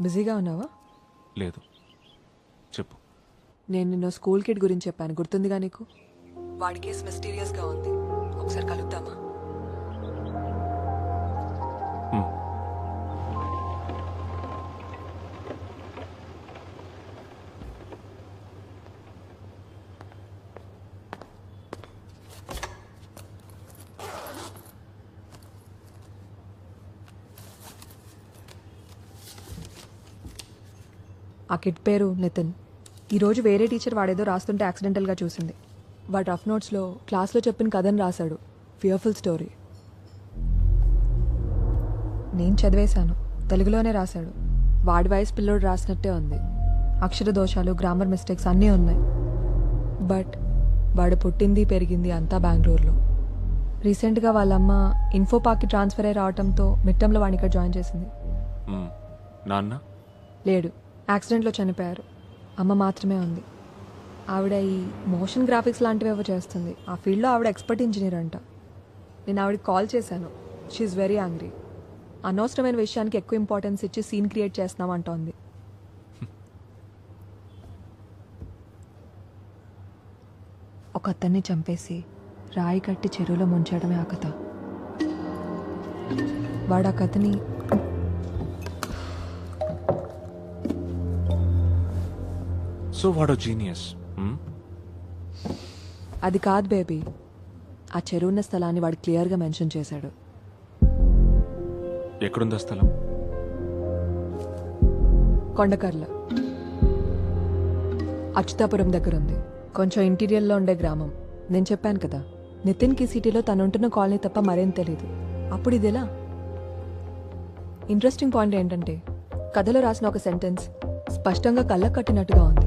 బిజీగా ఉన్నావా? లేదు. చెప్పు. నేను నిన్న స్కూల్ కిడ్ గురించి చెప్పాను. గుర్తుందిగా నీకు? వాడి కేసు మిస్టీరియస్గా ఉంది. ఒకసారి కలుద్దామా? ఆ కిడ్ పేరు నితిన్. ఈరోజు వేరే టీచర్ వాడేదో రాస్తుంటే యాక్సిడెంటల్గా చూసింది. వాడు రఫ్ నోట్స్లో క్లాస్లో చెప్పిన కథను రాశాడు. ఫియర్ఫుల్ స్టోరీ నేను చదివేశాను. తెలుగులోనే రాశాడు. వాడి వయసు పిల్లోడు రాసినట్టే ఉంది. అక్షర దోషాలు గ్రామర్ మిస్టేక్స్ అన్నీ ఉన్నాయి. బట్ వాడు పుట్టింది పెరిగింది అంతా బెంగళూరులో. రీసెంట్గా వాళ్ళమ్మ ఇన్ఫోపాక్కి ట్రాన్స్ఫర్ అయి రావడంతో మిట్టంలో వాడిని ఇక్కడ జాయిన్ చేసింది. నాన్న? లేడు. యాక్సిడెంట్లో చనిపోయారు. అమ్మ మాత్రమే ఉంది. ఆవిడ ఈ మోషన్ గ్రాఫిక్స్ లాంటివి ఏవో చేస్తుంది? ఆ ఫీల్డ్లో ఆవిడ ఎక్స్పర్ట్ ఇంజనీర్ అంట. నేను ఆవిడకి కాల్ చేశాను. షీఈ్ వెరీ యాంగ్రీ అనవసరమైన విషయానికి ఎక్కువ ఇంపార్టెన్స్ ఇచ్చి సీన్ క్రియేట్ చేస్తున్నాం అంటోంది. ఒక అతన్ని చంపేసి రాయి కట్టి చెరువులో ముంచడమే ఆ కథ. వాడు ఆ కథని సో వాడో జీనియస్? అది కాదు బేబీ. ఆ చెరువున్న స్థలాన్ని వాడు క్లియర్గా మెన్షన్ చేశాడు. ఎక్కడుందా స్థలం? కొండకర్ల. అచ్యుతాపురం దగ్గర ఉంది కొంచెం ఇంటీరియర్లో ఉండే గ్రామం. నేను చెప్పాను కదా నితిన్కి సిటీలో తను ఉంటున్న కాలనీ తప్ప మరేం తెలీదు. అప్పుడు ఇదెలా? ఇంట్రెస్టింగ్ పాయింట్ ఏంటంటే కథలో రాసిన ఒక సెంటెన్స్ స్పష్టంగా కళ్ళకు కట్టినట్టుగా ఉంది.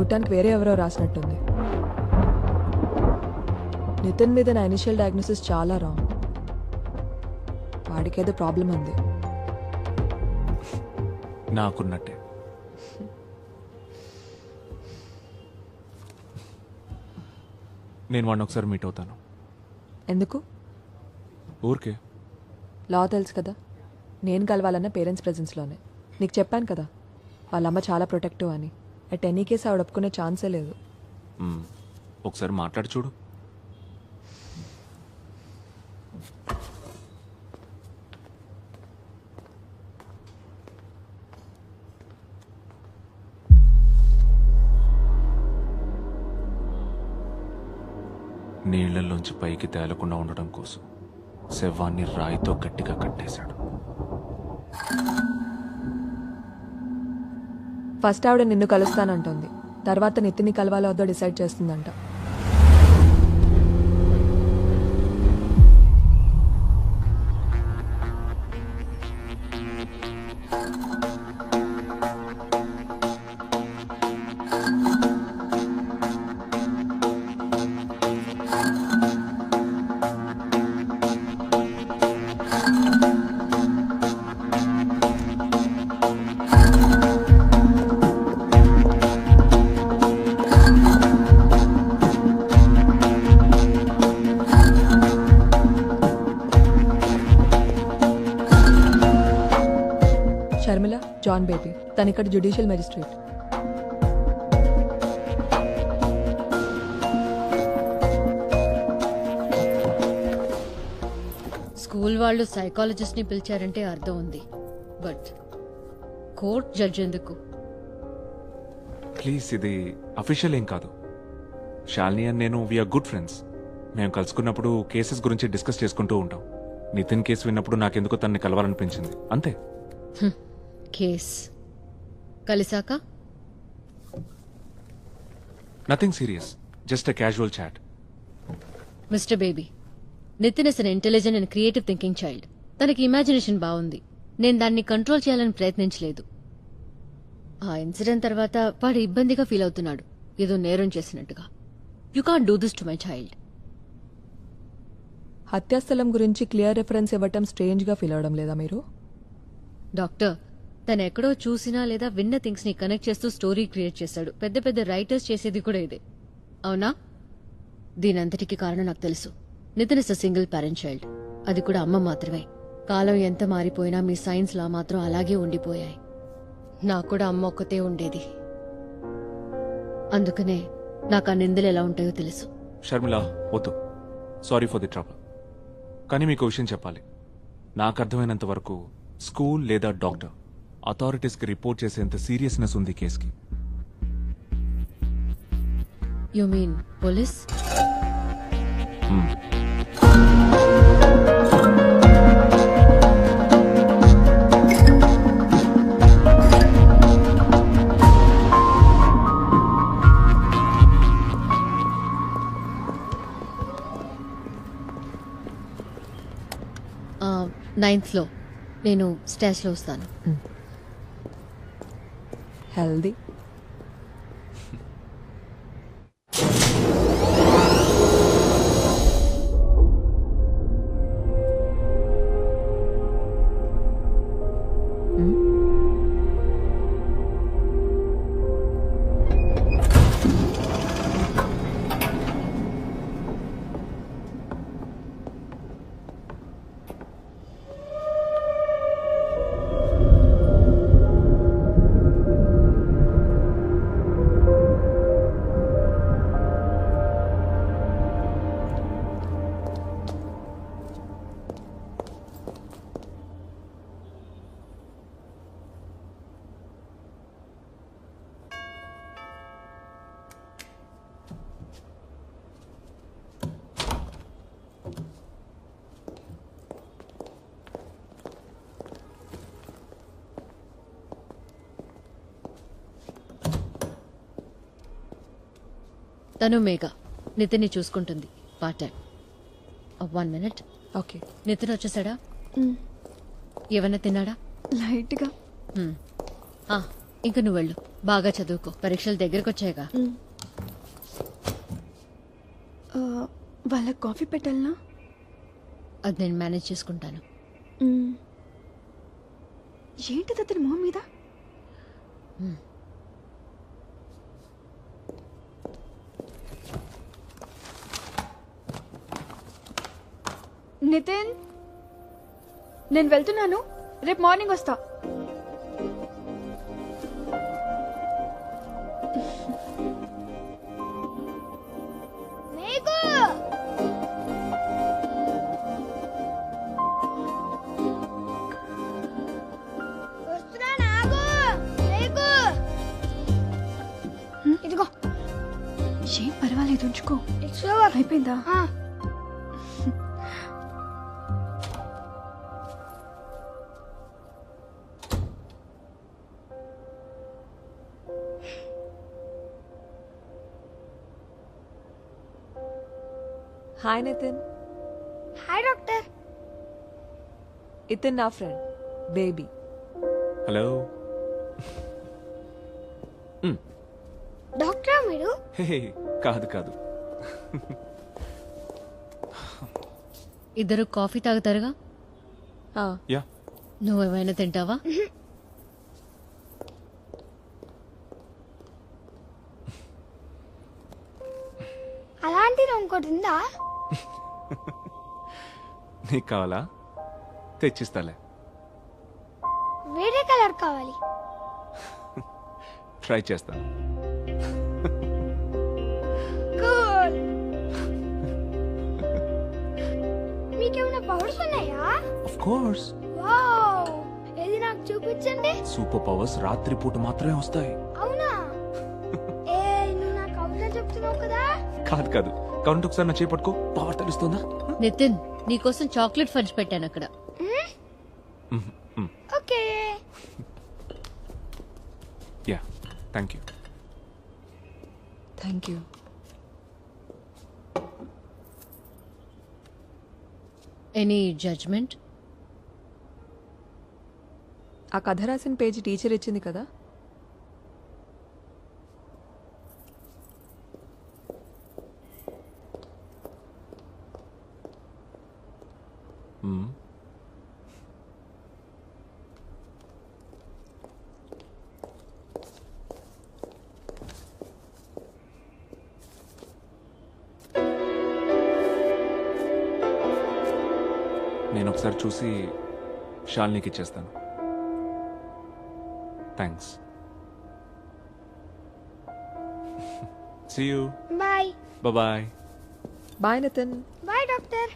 చూడటానికి వేరే ఎవరో రాసినట్టుంది. నితిన్ మీద నా ఇనిషియల్ డయాగ్నోసిస్ చాలా రాంగ్. వాడికేదో ప్రాబ్లం ఉంది. నాకున్నట్టే. నేను వాడిని ఒకసారి మీట్ అవుతాను. ఎందుకు? ఊరికే. లా తెలుసు కదా. నేను కలవాలన్న పేరెంట్స్ ప్రెజెన్స్లోనే నీకు చెప్పాను కదా. వాళ్ళమ్మ చాలా ప్రొటెక్టివ్ అని. అట్ ఎనీ కేసు ఆవిడ ఒప్పుకునే ఛాన్సే లేదు. మ్మ్. ఒకసారి మాట్లాడి చూడు. నీళ్ళలోంచి పైకి తేలకుండా ఉండడం కోసం శవాన్ని రాయితో గట్టిగా కట్టేశాడు. ఫస్ట్ ఆవిడ నిన్ను కలుస్తానంటుంది. తర్వాత నితిన్ని కలవాలో వద్దో డిసైడ్ చేస్తుందంట. తను ఇక్కడ జ్యుడిషియల్ మెజిస్ట్రేట్ స్కూల్ వాళ్ళు సైకాలజిస్ట్ని పిలిచారంటే అర్థం ఉంది. బట్ కోర్ట్ జడ్జ్ ఎందుకు? ప్లీజ్ ఇది అఫీషియల్ ఏం కాదు. శాలిని అండ్ నేను వీఆర్ గుడ్ ఫ్రెండ్స్ మేము కలుసుకున్నప్పుడు కేసెస్ గురించి డిస్కస్ చేసుకుంటూ ఉంటాం. నితిన్ కేసు విన్నప్పుడు నాకెందుకో తనని కలవాలనిపించింది. అంతే. Case. కలిసాక? Nothing serious just a casual chat mister baby Nitin is an intelligent and creative thinking child తనకి ఇమాజినేషన్ బాగుంది. నేను దాన్ని కంట్రోల్ చేయాలని ప్రయత్నించలేదు. ఆ ఇన్సిడెంట్ తర్వాత వాడు ఇబ్బందిగా ఫీల్ అవుతున్నాడు. ఏదో నేరం చేసినట్టుగా. You can't do this to my child హత్యాస్థలం గురించి క్లియర్ రిఫరెన్స్ ఇవ్వటం స్ట్రేంజ్గా ఫీల్ అవడం లేదా మీరు? డాక్టర్ తను ఎక్కడో చూసినా లేదా విన్న థింగ్స్ని కనెక్ట్ చేస్తూ స్టోరీ క్రియేట్ చేశాడు పెద్ద పెద్ద రైటర్స్ చేసేది కూడా ఇదే. అవునా? దీనంతటికి కారణం నాకు తెలుసు. Nitin is single parent child. అది కూడా అమ్మ మాత్రమే. కాలం ఎంత మారిపోయినా మీ సైన్స్ లా మాత్రం అలాగే ఉండిపోయాయి. నాకు కూడా అమ్మ ఒక్కతే ఉండేది. అందుకనే నాకు ఆ నిందలు ఎలా ఉంటాయో తెలుసు. షర్మిల వద్దు. సారీ ఫర్ ది ట్రబుల్ కానీ మీకు విషయం చెప్పాలి. నాకు అర్థమైనంత వరకు స్కూల్ లేదా డాక్టర్. అథారిటీస్కి రిపోర్ట్ చేసేంత సీరియస్నెస్ ఉంది కేసుకి. యు మీన్ పోలీస్ నైన్త్లో నేను స్టాష్లో వస్తాను. healthy. తను మేఘ. నితిన్ని చూసుకుంటుంది. Part time one minute okay Nitin వచ్చేసాడా? ఏమన్నా తిన్నాడా? లైట్గా. ఆ, ఇంక నువ్వు వెళ్ళు. బాగా చదువుకో. పరీక్షలు దగ్గరకు వచ్చాయిగా ఆ, వాళ్ళకి కాఫీ పెట్టాలనా? అది నేను మేనేజ్ చేసుకుంటాను. ఏంటిది అతని మొహం మీద? నితిన్ నేను వెళ్తున్నాను. రేపు మార్నింగ్ వస్తా. ఇదిగో. ఏం పర్వాలేదు ఉంచుకో. అయిపోయిందా? హాయ్ నితిన్ హాయ్ డాక్టర్ ఇతన్ నా ఫ్రెండ్ బేబీ హలో డాక్టర్ మీరు కాదు కాదు. ఇద్దరు కాఫీ తాగుతారుగా? యా నువ్వేమైనా తింటావా? నీకు కావాలా? తెచ్చిస్తాలే. వేరే కలర్ కావాలి. ట్రై చేస్తాను కూల్. మీకేమైనా పవర్స్ ఉన్నాయా? Of course wow. ఏది నాకు చూపించండి? సూపర్ పవర్స్ రాత్రి పూట మాత్రమే వస్తాయి. అవునా? ఏ నువ్వు నాకు అవునా చెప్తున్నావు కదా? కాదు కాదు. కౌంట్ ఒకసారి నా చేపట్టుకో పవర్ తెలుస్తుందా? నితిన్ నీకోసం చాక్లెట్ ఫంచ్ పెట్టాను అక్కడ. Okay. Yeah thank you. Thank you. Any judgment? ఆ కథ రాసిన పేజీ టీచర్ ఇచ్చింది కదా? నేను ఒకసారి చూసి షాల్నీకి ఇచ్చేస్తాను. Thanks see you bye bye bye Nitin bye doctor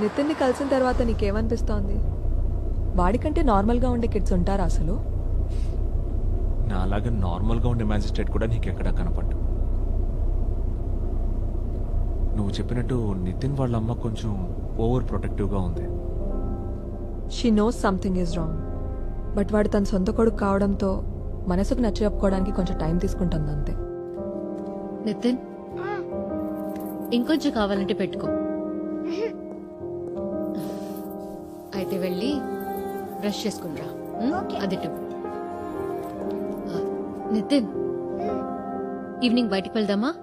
నితిన్ని కలిసిన తర్వాత నీకేమనిపిస్తోంది? వాడికంటే నార్మల్గా ఉండే కిడ్స్ ఉంటారా అసలు? నా అలాగే నార్మల్గా ఉండే మ్యాజిస్ట్రేట్ కూడా నీకు ఎక్కడా కనపడ్డు. నువ్వు చెప్పినట్టు నితిన్ వాళ్ళ అమ్మ కొంచెం ఓవర్ ప్రొటెక్టివ్గా ఉంది. She knows something is wrong but వాడు తన సొంత కొడుకు కావడంతో మనసుకు నచ్చ చెప్పుకోవడానికి కొంచెం టైం తీసుకుంటుంది అంతే. నితిన్ ఇంకొంచెం కావాలంటే పెట్టుకో. అయితే వెళ్ళి బ్రష్ చేసుకునిరా. అది టిప్. నితిన్. ఈవినింగ్ బయటికి వెళ్దామా?